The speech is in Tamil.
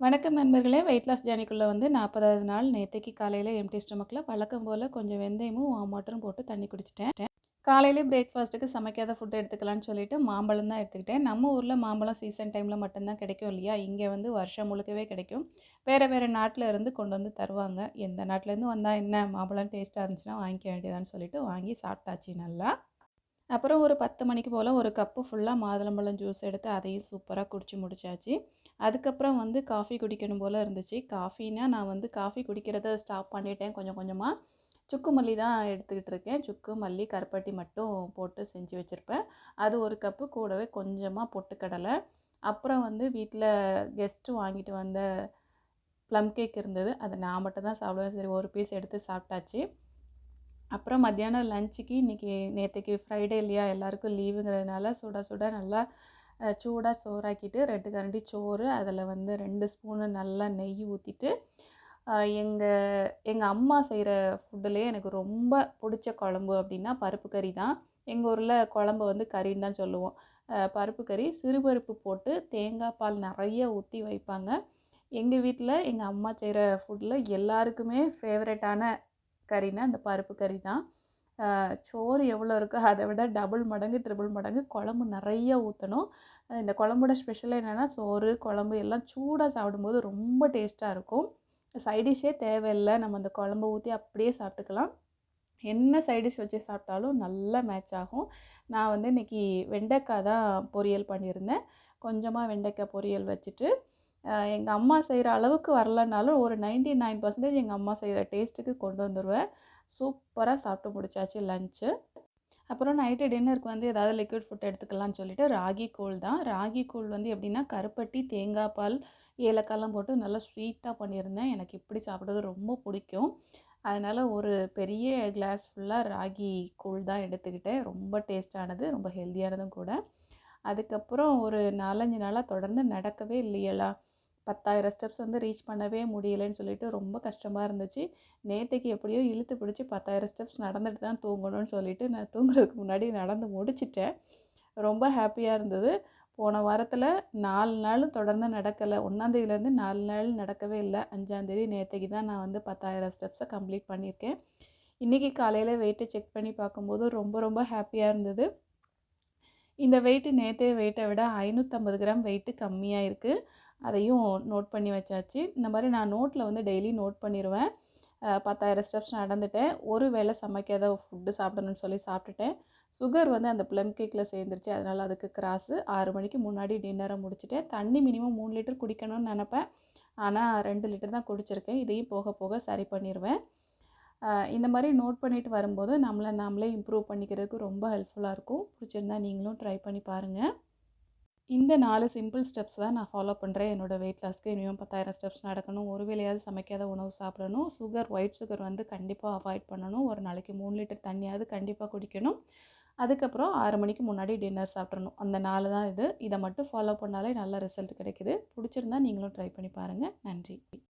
வணக்கம் நண்பர்களே. வெயிட் லாஸ் ஜேர்னிக்குள்ளே வந்து நாற்பதாவது நாள். நேற்றுக்கு காலையில் எம்டி ஸ்டமக்கில் வழக்கம் போல் கொஞ்சம் வெந்தயமும் வார்ம் வாட்டரும் போட்டு தண்ணி குடிச்சிட்டேன். காலையிலே பிரேக்ஃபாஸ்ட்டுக்கு சமைக்காத ஃபுட் எடுத்துக்கலாம்னு சொல்லிட்டு மாம்பழம் தான் எடுத்துக்கிட்டேன். நம்ம ஊரில் மாம்பழம் சீசன் டைமில் மட்டும்தான் கிடைக்கும் இல்லையா? இங்கே வந்து வருஷம் முழுக்கவே கிடைக்கும். வேறு வேறு நாட்டில் இருந்து கொண்டு வந்து தருவாங்க. எந்த நாட்டிலேருந்து வந்தால் என்ன? மாம்பழம் டேஸ்ட்டாக இருந்துச்சுன்னா வாங்கிக்க வேண்டியதான்னு சொல்லிட்டு வாங்கி சாப்பிட்டாச்சு நல்லா. அப்புறம் ஒரு பத்து மணிக்கு போல் ஒரு கப்பு ஃபுல்லாக மாதுளம்பழம் ஜூஸ் எடுத்து அதையும் சூப்பராக குடித்து முடிச்சாச்சு. அதுக்கப்புறம் வந்து காஃபி குடிக்கணும் போல் இருந்துச்சு. காஃபினா நான் வந்து காஃபி குடிக்கிறத ஸ்டாப் பண்ணிட்டேன். கொஞ்சம் கொஞ்சமாக சுக்கு மல்லி தான் எடுத்துக்கிட்டு இருக்கேன். சுக்கு மல்லி கருப்பட்டி மட்டும் போட்டு செஞ்சு வச்சுருப்பேன். அது ஒரு கப்பு கூடவே கொஞ்சமாக பொட்டுக்கடலை. அப்புறம் வந்து வீட்டில் கெஸ்ட்டு வாங்கிட்டு வந்த ப்ளம் கேக் இருந்தது. அதை நான் மட்டும் தான் சாப்பிடுவேன். சரி ஒரு பீஸ் எடுத்து சாப்பிட்டாச்சு. அப்புறம் மத்தியானம் லஞ்சுக்கு இன்றைக்கி நேற்றுக்கு ஃப்ரைடே இல்லையா? எல்லாருக்கும் லீவுங்கிறதுனால சுட சுட நல்லா சூடாக சோறாக்கிட்டு ரெண்டு கரண்டி சோறு அதில் வந்து ரெண்டு ஸ்பூனு நல்லா நெய் ஊற்றிட்டு எங்கள் எங்கள் அம்மா செய்கிற ஃபுட்டுலேயே எனக்கு ரொம்ப பிடிச்ச குழம்பு அப்படின்னா பருப்பு கறி தான். எங்கள் ஊரில் குழம்பு வந்து கறின்னு தான் சொல்லுவோம். பருப்பு கறி சிறுபருப்பு போட்டு தேங்காய் பால் நிறைய ஊற்றி வைப்பாங்க. எங்கள் வீட்டில் எங்கள் அம்மா செய்கிற ஃபுட்டில் எல்லாருக்குமே ஃபேவரட்டான கறினா அந்த பருப்பு கறி தான். சோறு எவ்வளோ இருக்கோ அதை விட டபுள் மடங்கு ட்ரிபிள் மடங்கு குழம்பு நிறைய ஊற்றணும் இந்த குழம்போட ஸ்பெஷல் என்னென்னா சோறு குழம்பு எல்லாம் சூடாக சாப்பிடும்போது ரொம்ப டேஸ்ட்டாக இருக்கும். சைடிஷ்ஷே தேவையில்லை. நம்ம அந்த குழம்பு ஊற்றி அப்படியே சாப்பிட்டுக்கலாம். என்ன சைடிஷ் வச்சு சாப்பிட்டாலும் நல்லா மேட்ச் ஆகும். நான் வந்து இன்றைக்கி வெண்டைக்காய் தான் பொரியல் பண்ணியிருந்தேன். கொஞ்சமாக வெண்டைக்காய் பொரியல் வச்சுட்டு எங்கள் அம்மா செய்கிற அளவுக்கு வரலனாலும் ஒரு நைன்டி நைன் பர்சன்டேஜ் எங்கள் அம்மா செய்கிற டேஸ்ட்டுக்கு கொண்டு வந்துடுவேன் சூப்பராக சாப்பிட்டு முடிச்சாச்சு லஞ்சு அப்புறம் நைட்டு டின்னருக்கு வந்து ஏதாவது லிக்விட் ஃபுட் எடுத்துக்கலாம்னு சொல்லிட்டு ராகி கூழ் தான். ராகி கூழ் வந்து எப்படின்னா கருப்பட்டி தேங்காய் பால் ஏலக்காய்லாம் போட்டு நல்லா ஸ்வீட்டாக பண்ணியிருந்தேன். எனக்கு இப்படி சாப்பிட்றது ரொம்ப பிடிக்கும். அதனால் ஒரு பெரிய கிளாஸ் ஃபுல்லாக ராகி கூழ் தான் எடுத்துக்கிட்டேன். ரொம்ப டேஸ்டானது ரொம்ப ஹெல்த்தியானதும் கூட. அதுக்கப்புறம் ஒரு நாலஞ்சு நாளாக தொடர்ந்து நடக்கவே இல்லையலா. பத்தாயிரம் ஸ்டெப்ஸ் வந்து ரீச் பண்ணவே முடியலைன்னு சொல்லிட்டு ரொம்ப கஷ்டமாக இருந்துச்சு. நேற்றுக்கு எப்படியோ இழுத்து பிடிச்சி பத்தாயிரம் ஸ்டெப்ஸ் நடந்துட்டு தான் தூங்கணும்னு சொல்லிட்டு நான் தூங்குறதுக்கு முன்னாடி நடந்து முடிச்சிட்டேன். ரொம்ப ஹாப்பியாக இருந்தது. போன வாரத்தில் நாலு நாள் தொடர்ந்து நடக்கலை. ஒன்றாந்தேதியிலேருந்து நாலு நாள் நடக்கவே இல்லை. அஞ்சாந்தேதி நேற்றுக்கு தான் நான் வந்து பத்தாயிரம் ஸ்டெப்ஸை கம்ப்ளீட் பண்ணியிருக்கேன். இன்றைக்கி காலையில் வெயிட்டை செக் பண்ணி பார்க்கும்போது ரொம்ப ரொம்ப ஹாப்பியாக இருந்தது. இந்த வெயிட்டு நேற்றே வெயிட்டை விட ஐநூற்றம்பது கிராம் வெயிட்டு கம்மியாக இருக்குது அதையும் நோட் பண்ணி வச்சாச்சு. இந்த மாதிரி நான் நோட்டில் வந்து டெய்லி நோட் பண்ணிடுவேன் பத்தாயிரம் ஸ்டெப்ஸ் நடந்துட்டேன். ஒரு வேளை சமைக்காத ஃபுட்டு சாப்பிடணும்னு சொல்லி சாப்பிட்டுட்டேன். சுகர் வந்து அந்த ப்ளம் கேக்கில் சேர்ந்துருச்சு. அதனால் அதுக்கு கிராஸு ஆறு மணிக்கு முன்னாடி டின்னரை முடிச்சுட்டேன். தண்ணி மினிமம் மூணு லிட்டர் குடிக்கணும்னு நினப்பேன். ஆனால் ரெண்டு லிட்டர் தான் குடிச்சிருக்கேன். இதையும் போக போக சரி பண்ணிடுவேன் இந்த மாதிரி நோட் பண்ணிட்டு வரும்போது நம்மளை நாமளே இம்ப்ரூவ் பண்ணிக்கிறதுக்கு ரொம்ப ஹெல்ப்ஃபுல்லாக இருக்கும். பிடிச்சிருந்தா நீங்களும் ட்ரை பண்ணி பாருங்கள் இந்த நாலு சிம்பிள் ஸ்டெப்ஸ் தான் நான் ஃபாலோ பண்ணுறேன் என்னோடய வெயிட் லாஸ்க்கு இனியும் பத்தாயிரம் ஸ்டெப்ஸ் நடக்கணும். ஒரு வேலையாவது சமைக்காத உணவு சாப்பிடணும். சுகர் ஒயிட் சுகர் வந்து கண்டிப்பாக அவாய்ட் பண்ணணும். ஒரு நாளைக்கு மூணு லிட்டர் தண்ணியாவது கண்டிப்பாக குடிக்கணும். அதுக்கப்புறம் ஆறு மணிக்கு முன்னாடி டின்னர் சாப்பிட்றணும் அந்த நாலு தான் இது. இதை மட்டும் ஃபாலோ பண்ணாலே நல்ல ரிசல்ட் கிடைக்குது. பிடிச்சிருந்தா நீங்களும் ட்ரை பண்ணி பாருங்கள் நன்றி.